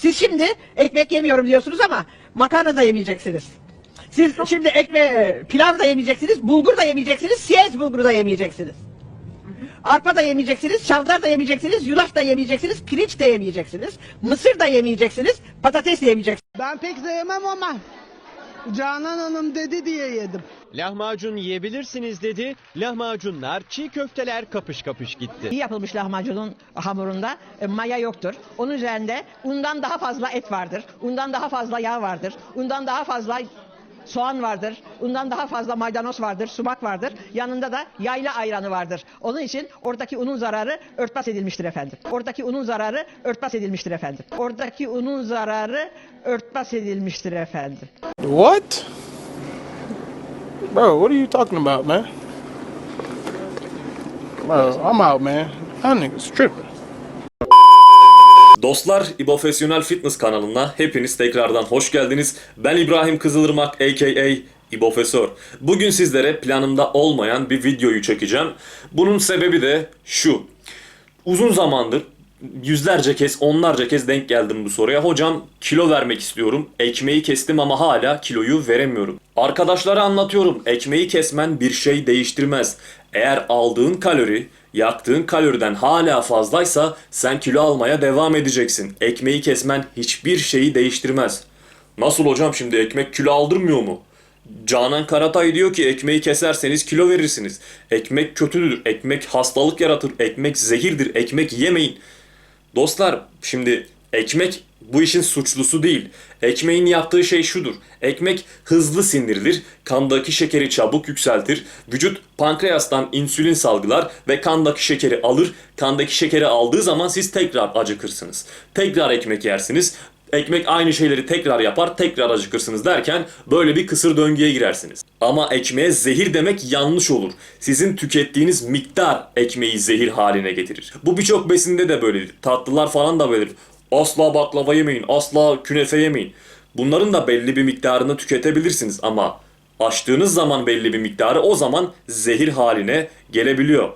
Siz şimdi ekmek yemiyorum diyorsunuz ama makarna da yemeyeceksiniz. Siz şimdi ekme pilav da yemeyeceksiniz, bulgur da yemeyeceksiniz, siyez bulguru da yemeyeceksiniz. Arpa da yemeyeceksiniz, şavdar da yemeyeceksiniz, yulaf da yemeyeceksiniz, pirinç de yemeyeceksiniz, mısır da yemeyeceksiniz, patates de yemeyeceksiniz. Ben pek sevmem ama Canan Hanım dedi diye yedim. Lahmacun yiyebilirsiniz dedi. Lahmacunlar, çiğ köfteler kapış kapış gitti. İyi yapılmış lahmacunun hamurunda e, maya yoktur. Onun üzerinde undan daha fazla et vardır. Undan daha fazla yağ vardır. Undan daha fazla soğan vardır. Undan daha fazla maydanoz vardır, sumak vardır. Yanında da yayla ayranı vardır. Onun için oradaki unun zararı örtbas edilmiştir efendim. Oradaki unun zararı örtbas edilmiştir efendim. Oradaki unun zararı örtbas edilmiştir efendim. What? Bro, what are you talking about, man? Bro, I'm out, man. That nigga's tripping. Dostlar, İbofesyonel Fitness kanalına hepiniz tekrardan hoş geldiniz. Ben İbrahim Kızılırmak aka İbofesör. Bugün sizlere planımda olmayan bir videoyu çekeceğim. Bunun sebebi de şu. Uzun zamandır yüzlerce kez, onlarca kez denk geldim bu soruya. Hocam kilo vermek istiyorum. Ekmeği kestim ama hala kiloyu veremiyorum. Arkadaşlara anlatıyorum. Ekmeği kesmen bir şey değiştirmez. Eğer aldığın kalori yaktığın kaloriden hala fazlaysa sen kilo almaya devam edeceksin. Ekmeği kesmen hiçbir şeyi değiştirmez. Nasıl hocam şimdi ekmek kilo aldırmıyor mu? Canan Karatay diyor ki ekmeği keserseniz kilo verirsiniz. Ekmek kötüdür, ekmek hastalık yaratır, ekmek zehirdir, ekmek yemeyin. Dostlar şimdi ekmek bu işin suçlusu değil. Ekmeğin yaptığı şey şudur. Ekmek hızlı sindirilir, kandaki şekeri çabuk yükseltir, vücut pankreastan insülin salgılar ve kandaki şekeri alır. Kandaki şekeri aldığı zaman siz tekrar acıkırsınız. Tekrar ekmek yersiniz. Ekmek aynı şeyleri tekrar yapar, tekrar acıkırsınız derken böyle bir kısır döngüye girersiniz. Ama ekmeğe zehir demek yanlış olur. Sizin tükettiğiniz miktar ekmeği zehir haline getirir. Bu birçok besinde de böyledir. Tatlılar falan da böyledir. Asla baklava yemeyin, asla künefe yemeyin. Bunların da belli bir miktarını tüketebilirsiniz ama açtığınız zaman belli bir miktarı o zaman zehir haline gelebiliyor.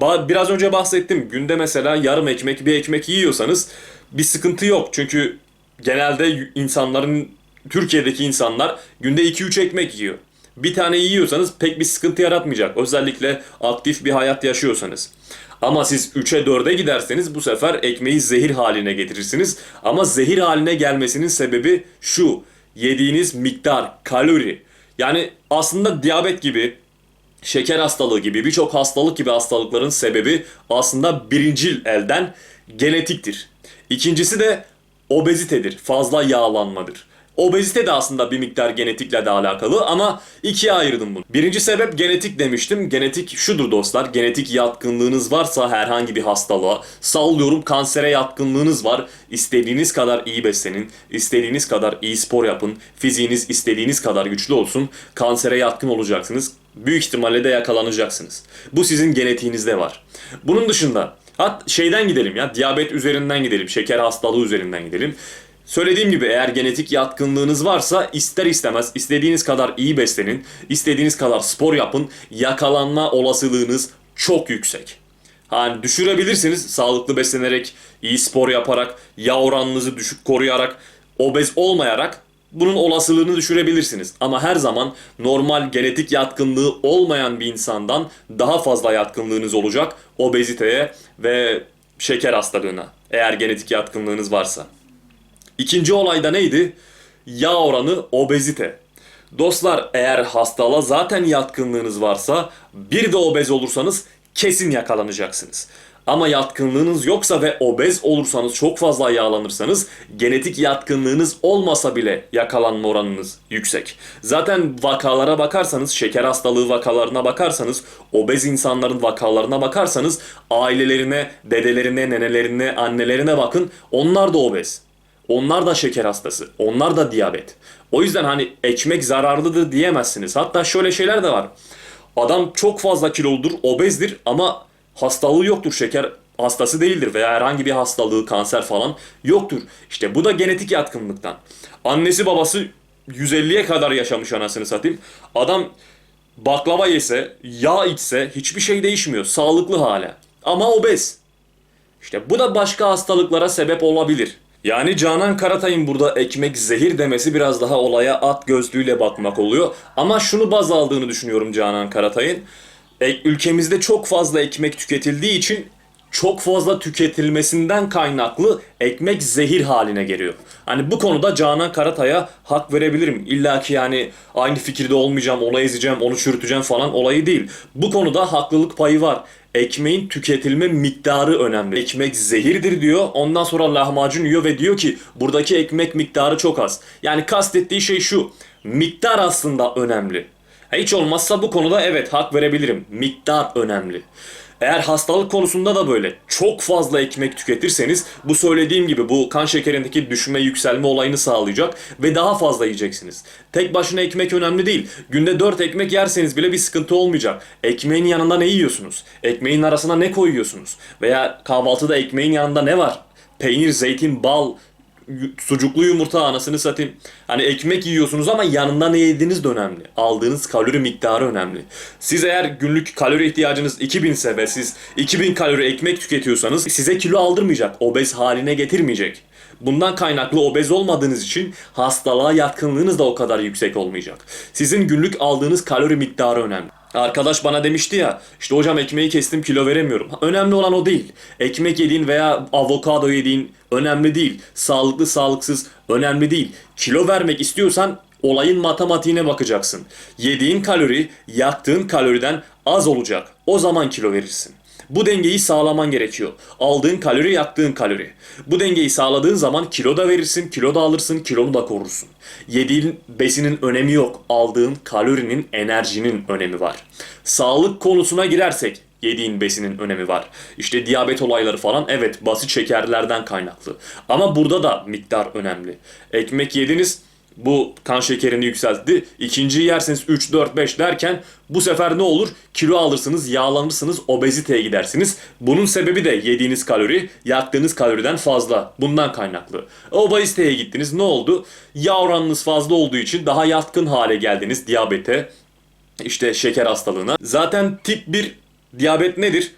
Ba- Biraz önce bahsettim. Günde mesela yarım ekmek bir ekmek yiyorsanız bir sıkıntı yok. Çünkü genelde insanların Türkiye'deki insanlar günde 2-3 ekmek yiyor. Bir tane yiyorsanız pek bir sıkıntı yaratmayacak. Özellikle aktif bir hayat yaşıyorsanız. Ama siz 3'e 4'e giderseniz bu sefer ekmeği zehir haline getirirsiniz. Ama zehir haline gelmesinin sebebi şu. Yediğiniz miktar, kalori. Yani aslında diyabet gibi, şeker hastalığı gibi birçok hastalık gibi hastalıkların sebebi aslında birincil elden genetiktir. İkincisi de obezitedir, fazla yağlanmadır. Obezite de aslında bir miktar genetikle de alakalı ama ikiye ayırdım bunu. Birinci sebep genetik demiştim. Genetik şudur dostlar. Genetik yatkınlığınız varsa herhangi bir hastalığa, sallıyorum kansere yatkınlığınız var. İstediğiniz kadar iyi beslenin, istediğiniz kadar iyi spor yapın, fiziğiniz istediğiniz kadar güçlü olsun. Kansere yatkın olacaksınız. Büyük ihtimalle de yakalanacaksınız. Bu sizin genetiğinizde var. Bunun dışında Hat şeyden gidelim ya diyabet üzerinden gidelim, şeker hastalığı üzerinden gidelim. Söylediğim gibi eğer genetik yatkınlığınız varsa ister istemez istediğiniz kadar iyi beslenin, istediğiniz kadar spor yapın, yakalanma olasılığınız çok yüksek. Hani düşürebilirsiniz sağlıklı beslenerek, iyi spor yaparak, yağ oranınızı düşük koruyarak, obez olmayarak bunun olasılığını düşürebilirsiniz. Ama her zaman normal genetik yatkınlığı olmayan bir insandan daha fazla yatkınlığınız olacak obeziteye ve şeker hastalığına eğer genetik yatkınlığınız varsa. İkinci olay da neydi? Yağ oranı obezite. Dostlar eğer hastalığa zaten yatkınlığınız varsa bir de obez olursanız kesin yakalanacaksınız. Ama yatkınlığınız yoksa ve obez olursanız çok fazla yağlanırsanız genetik yatkınlığınız olmasa bile yakalanma oranınız yüksek. Zaten vakalara bakarsanız şeker hastalığı vakalarına bakarsanız obez insanların vakalarına bakarsanız ailelerine, dedelerine, nenelerine, annelerine bakın onlar da obez. Onlar da şeker hastası. Onlar da diyabet. O yüzden hani ekmek zararlıdır diyemezsiniz. Hatta şöyle şeyler de var. Adam çok fazla kiloludur, obezdir ama hastalığı yoktur. Şeker hastası değildir veya herhangi bir hastalığı, kanser falan yoktur. İşte bu da genetik yatkınlıktan. Annesi babası 150'ye kadar yaşamış anasını satayım. Adam baklava yese, yağ içse hiçbir şey değişmiyor. Sağlıklı hala. Ama obez. İşte bu da başka hastalıklara sebep olabilir. Yani Canan Karatay'ın burada ekmek zehir demesi biraz daha olaya at gözlüğüyle bakmak oluyor. Ama şunu baz aldığını düşünüyorum Canan Karatay'ın. Ülkemizde çok fazla ekmek tüketildiği için çok fazla tüketilmesinden kaynaklı ekmek zehir haline geliyor. Hani bu konuda Canan Karatay'a hak verebilirim. İlla ki yani aynı fikirde olmayacağım, onu ezeceğim, onu çürüteceğim falan olayı değil. Bu konuda haklılık payı var. Ekmeğin tüketilme miktarı önemli. Ekmek zehirdir diyor. Ondan sonra lahmacun yiyor ve diyor ki buradaki ekmek miktarı çok az. Yani kastettiği şey şu. Miktar aslında önemli. Hiç olmazsa bu konuda evet hak verebilirim. Miktar önemli. Eğer hastalık konusunda da böyle çok fazla ekmek tüketirseniz bu söylediğim gibi bu kan şekerindeki düşme yükselme olayını sağlayacak ve daha fazla yiyeceksiniz. Tek başına ekmek önemli değil. Günde 4 ekmek yerseniz bile bir sıkıntı olmayacak. Ekmeğin yanında ne yiyorsunuz? Ekmeğin arasına ne koyuyorsunuz? Veya kahvaltıda ekmeğin yanında ne var? Peynir, zeytin, bal, sucuklu yumurta anasını satayım. Hani ekmek yiyorsunuz ama yanında ne yediğiniz de önemli. Aldığınız kalori miktarı önemli. Siz eğer günlük kalori ihtiyacınız 2000 ise ve siz 2000 kalori ekmek tüketiyorsanız size kilo aldırmayacak, obez haline getirmeyecek. Bundan kaynaklı obez olmadığınız için hastalığa yatkınlığınız da o kadar yüksek olmayacak. Sizin günlük aldığınız kalori miktarı önemli. Arkadaş bana demişti ya işte hocam ekmeği kestim kilo veremiyorum. Önemli olan o değil. Ekmek yediğin veya avokado yediğin önemli değil. Sağlıklı sağlıksız önemli değil. Kilo vermek istiyorsan olayın matematiğine bakacaksın. Yediğin kalori yaktığın kaloriden az olacak. O zaman kilo verirsin. Bu dengeyi sağlaman gerekiyor. Aldığın kalori yaktığın kalori. Bu dengeyi sağladığın zaman kilo da verirsin, kilo da alırsın, kilonu da korursun. Yediğin besinin önemi yok. Aldığın kalorinin, enerjinin önemi var. Sağlık konusuna girersek yediğin besinin önemi var. İşte diyabet olayları falan evet basit şekerlerden kaynaklı. Ama burada da miktar önemli. Ekmek yediniz bu kan şekerini yükseltti. İkinciyi yerseniz 3, 4, 5 derken bu sefer ne olur? Kilo alırsınız, yağlanırsınız, obeziteye gidersiniz. Bunun sebebi de yediğiniz kalori, yaktığınız kaloriden fazla. Bundan kaynaklı. Obeziteye gittiniz ne oldu? Yağ oranınız fazla olduğu için daha yatkın hale geldiniz diyabete, işte şeker hastalığına. Zaten tip 1 diyabet nedir?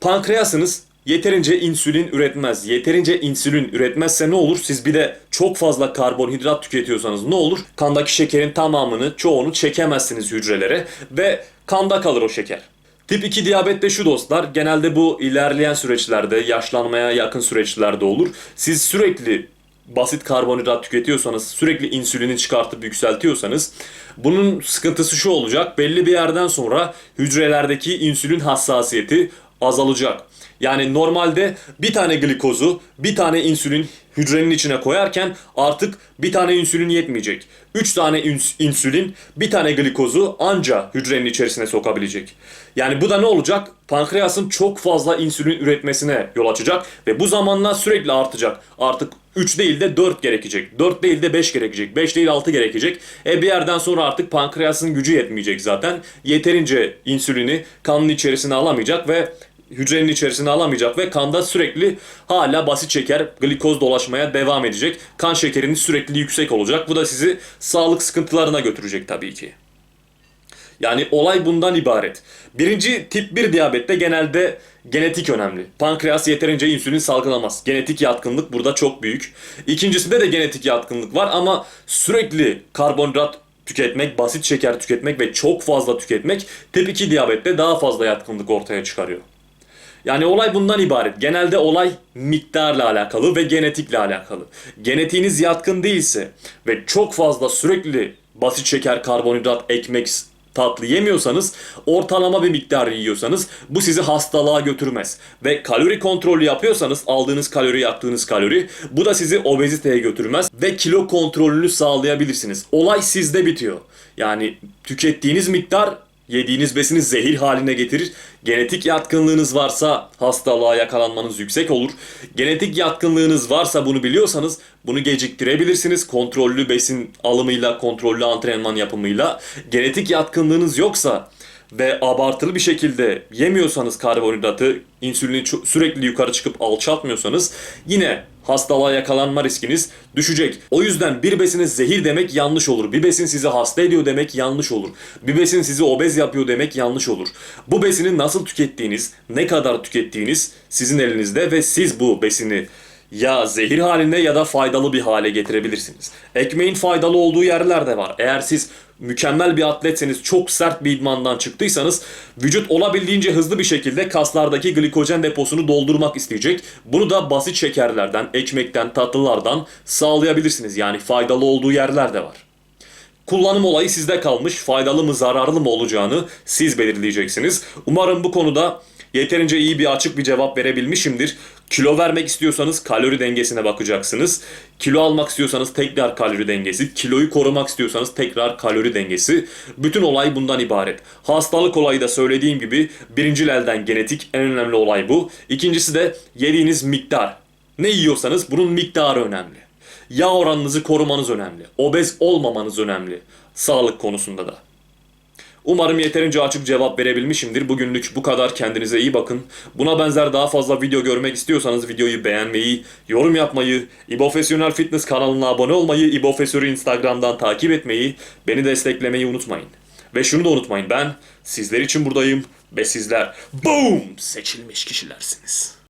Pankreasınız yeterince insülin üretmez. Yeterince insülin üretmezse ne olur? Siz bir de çok fazla karbonhidrat tüketiyorsanız ne olur? Kandaki şekerin tamamını, çoğunu çekemezsiniz hücrelere ve kanda kalır o şeker. Tip 2 diyabette şu dostlar, genelde bu ilerleyen süreçlerde, yaşlanmaya yakın süreçlerde olur. Siz sürekli basit karbonhidrat tüketiyorsanız, sürekli insülini çıkartıp yükseltiyorsanız bunun sıkıntısı şu olacak. Belli bir yerden sonra hücrelerdeki insülin hassasiyeti azalacak. Yani normalde bir tane glikozu, bir tane insülin hücrenin içine koyarken artık bir tane insülin yetmeyecek. 3 tane ins- insülin, bir tane glikozu anca hücrenin içerisine sokabilecek. Yani bu da ne olacak? Pankreasın çok fazla insülin üretmesine yol açacak ve bu zamanla sürekli artacak. Artık 3 değil de 4 gerekecek. 4 değil de 5 gerekecek. 5 değil 6 gerekecek. E bir yerden sonra artık pankreasın gücü yetmeyecek zaten. Yeterince insülini kanın içerisine alamayacak ve hücrenin içerisine alamayacak ve kanda sürekli hala basit şeker, glikoz dolaşmaya devam edecek. Kan şekeriniz sürekli yüksek olacak. Bu da sizi sağlık sıkıntılarına götürecek tabii ki. Yani olay bundan ibaret. Birinci tip 1 diyabette genelde genetik önemli. Pankreas yeterince insülin salgılamaz. Genetik yatkınlık burada çok büyük. İkincisinde de genetik yatkınlık var ama sürekli karbonhidrat tüketmek, basit şeker tüketmek ve çok fazla tüketmek tip 2 diyabette daha fazla yatkınlık ortaya çıkarıyor. Yani olay bundan ibaret. Genelde olay miktarla alakalı ve genetikle alakalı. Genetiğiniz yatkın değilse ve çok fazla sürekli basit şeker, karbonhidrat, ekmek, tatlı yemiyorsanız, ortalama bir miktar yiyorsanız bu sizi hastalığa götürmez. Ve kalori kontrolü yapıyorsanız aldığınız kalori, yaktığınız kalori bu da sizi obeziteye götürmez ve kilo kontrolünü sağlayabilirsiniz. Olay sizde bitiyor. Yani tükettiğiniz miktar Yediğiniz besini zehir haline getirir. Genetik yatkınlığınız varsa hastalığa yakalanmanız yüksek olur. Genetik yatkınlığınız varsa bunu biliyorsanız bunu geciktirebilirsiniz. Kontrollü besin alımıyla, kontrollü antrenman yapımıyla. Genetik yatkınlığınız yoksa ve abartılı bir şekilde yemiyorsanız karbonhidratı, insülini sürekli yukarı çıkıp alçaltmıyorsanız yine hastalığa yakalanma riskiniz düşecek. O yüzden bir besine zehir demek yanlış olur. Bir besin sizi hasta ediyor demek yanlış olur. Bir besin sizi obez yapıyor demek yanlış olur. Bu besini nasıl tükettiğiniz, ne kadar tükettiğiniz sizin elinizde ve siz bu besini ya zehir halinde ya da faydalı bir hale getirebilirsiniz. Ekmeğin faydalı olduğu yerler de var. Eğer siz mükemmel bir atletseniz, çok sert bir idmandan çıktıysanız vücut olabildiğince hızlı bir şekilde kaslardaki glikojen deposunu doldurmak isteyecek. Bunu da basit şekerlerden, ekmekten, tatlılardan sağlayabilirsiniz. Yani faydalı olduğu yerler de var. Kullanım olayı sizde kalmış. Faydalı mı zararlı mı olacağını siz belirleyeceksiniz. Umarım bu konuda yeterince iyi bir açık bir cevap verebilmişimdir. Kilo vermek istiyorsanız kalori dengesine bakacaksınız. Kilo almak istiyorsanız tekrar kalori dengesi. Kiloyu korumak istiyorsanız tekrar kalori dengesi. Bütün olay bundan ibaret. Hastalık olayı da söylediğim gibi birincil elden genetik en önemli olay bu. İkincisi de yediğiniz miktar. Ne yiyorsanız bunun miktarı önemli. Yağ oranınızı korumanız önemli. Obez olmamanız önemli. Sağlık konusunda da. Umarım yeterince açık cevap verebilmişimdir. Bugünlük bu kadar. Kendinize iyi bakın. Buna benzer daha fazla video görmek istiyorsanız videoyu beğenmeyi, yorum yapmayı, İbofesyonel Fitness kanalına abone olmayı, İbofesör'ü Instagram'dan takip etmeyi, beni desteklemeyi unutmayın. Ve şunu da unutmayın ben sizler için buradayım ve sizler BOOM seçilmiş kişilersiniz.